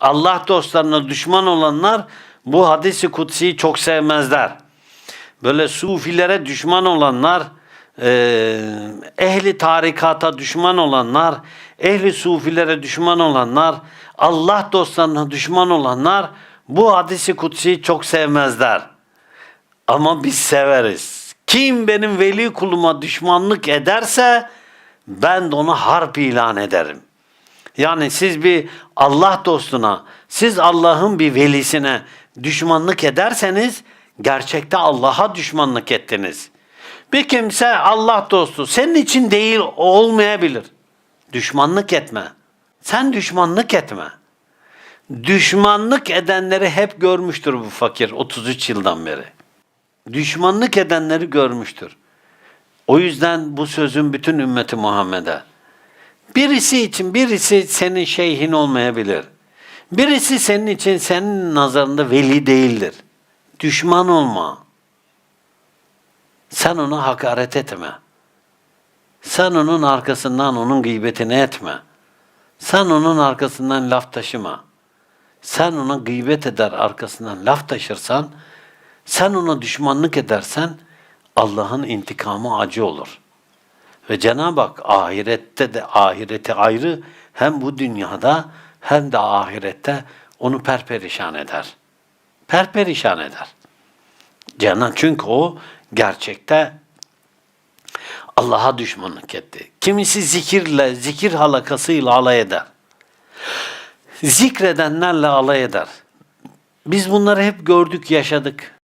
Allah dostlarına düşman olanlar bu hadisi kutsiyi çok sevmezler. Böyle sufilere düşman olanlar, eee, ehli tarikata düşman olanlar, ehli sufilere düşman olanlar, Allah dostlarına düşman olanlar bu hadisi kutsiyi çok sevmezler. Ama biz severiz. Kim benim veli kuluma düşmanlık ederse ben de ona harp ilan ederim. Yani siz bir Allah dostuna, siz Allah'ın bir velisine düşmanlık ederseniz gerçekte Allah'a düşmanlık ettiniz. Bir kimse Allah dostu senin için değil olmayabilir. Düşmanlık etme. Sen düşmanlık etme. Düşmanlık edenleri hep görmüştür bu fakir 33 yıldan beri. Düşmanlık edenleri görmüştür. O yüzden bu sözün bütün ümmeti Muhammed'e. Birisi için birisi senin şeyhin olmayabilir. Birisi senin için senin nazarında veli değildir. Düşman olma. Sen ona hakaret etme. Sen onun arkasından onun gıybetini etme. Sen onun arkasından laf taşıma. Sen ona gıybet eder arkasından laf taşırsan, sen ona düşmanlık edersen Allah'ın intikamı acı olur. Ve Cenab-ı Hak ahirette de ahireti ayrı hem bu dünyada hem de ahirette onu perperişan eder. Perperişan eder. Cenab çünkü o gerçekte Allah'a düşmanlık etti. Kimisi zikirle, zikir halakasıyla alay eder. Zikredenlerle alay eder. Biz bunları hep gördük, yaşadık.